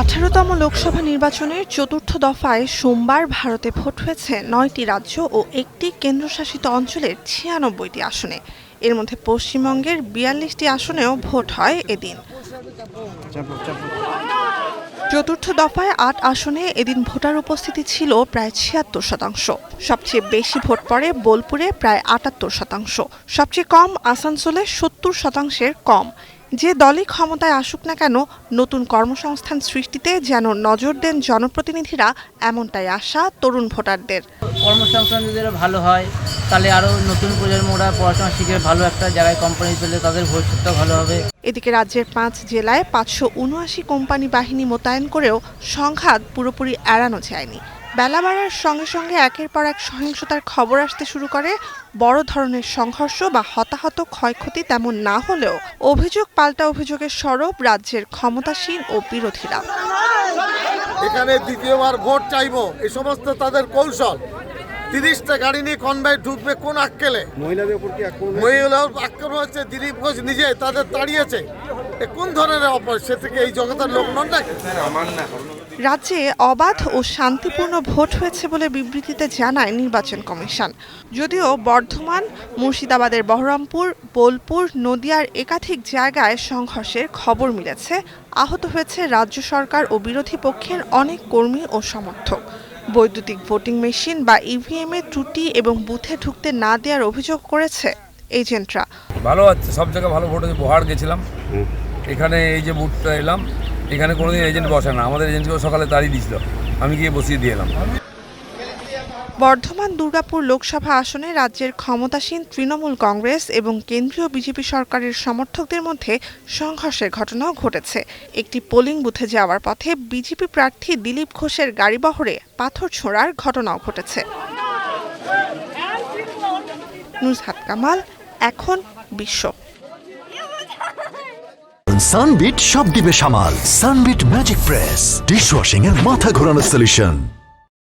আঠারোতম লোকসভা নির্বাচনের চতুর্থ দফায় সোমবার ভারতে ভোট হয়েছে নয়টি রাজ্য ও একটি কেন্দ্রশাসিত অঞ্চলের ছিয়ানব্বইটি আসনে। এর মধ্যে পশ্চিমবঙ্গের বিয়াল্লিশটি আসনেও ভোট হয় এদিন। চতুর্থ দফায় আট আসনে এদিন ভোটার উপস্থিতি ছিল প্রায় ছিয়াত্তর শতাংশ। সবচেয়ে বেশি ভোট পড়ে বোলপুরে প্রায় আটাত্তর শতাংশ। সবচেয়ে কম আসানসোলে সত্তর শতাংশের কম। যে দলই ক্ষমতায় আসুক না কেন নতুন কর্মসংস্থান সৃষ্টিতে যেন নজর দেন জনপ্রতিনিধিরা এমনটাই আশা তরুণ ভোটারদের। কর্মসংস্থান যদি ভালো হয় তাহলে আরও নতুন প্রজন্মরা পড়াশোনা শিখে ভালো একটা জায়গায় কোম্পানি পেলে তাদের ভবিষ্যৎটাও ভালো হবে। এদিকে রাজ্যের পাঁচ জেলায় পাঁচশো উনআশি কোম্পানি বাহিনী মোতায়েন করেও সংঘাত পুরোপুরি এড়ানো যায়নি। বেলা বাড়ার সঙ্গে সঙ্গে একের পর এক সহিংসতার খবর আসতে শুরু করে। বড় ধরনের সংঘর্ষ বা হতাহত ক্ষয়ক্ষতি তেমন না হলেও অভিযোগ পাল্টা অভিযোগের সরব রাজ্যের ক্ষমতাসীন ও বিরোধীরা। এখানে দ্বিতীয়বার ভোট চাইব এই সমস্ত তাদের কৌশল। তিরিশটা গাড়ি নিয়ে কনভয় ঢুকবে কোন আক্কেলে? মহিলাদের উপর কি আক্রমণ মহিলার আক্রমণ হচ্ছে দিলীপ ঘোষ নিজে তাদের তাড়িয়েছে কোন ধরনের অপরাধ? সে থেকে এই জগতের লোক নন নাকি? রাজ্যে অবাধ ও শান্তিপূর্ণ ভোট হয়েছে বলে বিবৃতিতে জানায় নির্বাচন কমিশন। যদিও বর্ধমান মুর্শিদাবাদের বহরমপুর বোলপুর নদিয়ার একাধিক জায়গায় সংঘর্ষের খবর মিলেছে। আহত হয়েছে রাজ্য সরকার ও বিরোধী পক্ষের অনেক কর্মী ও সমর্থক। বৈদ্যুতিক ভোটিং মেশিন বা ইভিএম এ ত্রুটি এবং বুথে ঢুকতে না দেওয়ার অভিযোগ করেছে এজেন্টরা। ভালো আছে সব জায়গায় ভালো ভোট হচ্ছে বহার গেছিলাম। এখানে এই যে বুথটা এলাম এখানে কোনোদিন এজেন্ট বসে না। আমাদের এজেন্টকেও সকালে তাড়িয়ে দিয়েছিল। আমি গিয়ে বসিয়ে দিয়ে এলাম। বর্ধমান দুর্গাপুর লোকসভা আসনে রাজ্যের ক্ষমতাসীন তৃণমূল কংগ্রেস এবং কেন্দ্রীয় বিজেপি সরকারের সমর্থকদের মধ্যে সংঘর্ষের ঘটনাও ঘটেছে। একটি পোলিং বুথে যাওয়ার পথে বিজেপি প্রার্থী দিলীপ ঘোষের গাড়িবহরে পাথর ছোঁড়ার ঘটনাও ঘটেছে। নুজহাত কামাল, এখন বিশ্ব। সানবিট সব দিবে সামাল। সানবিট ম্যাজিক প্রেস ডিশওয়াশিং এর মাথা ঘোরানো সলিউশন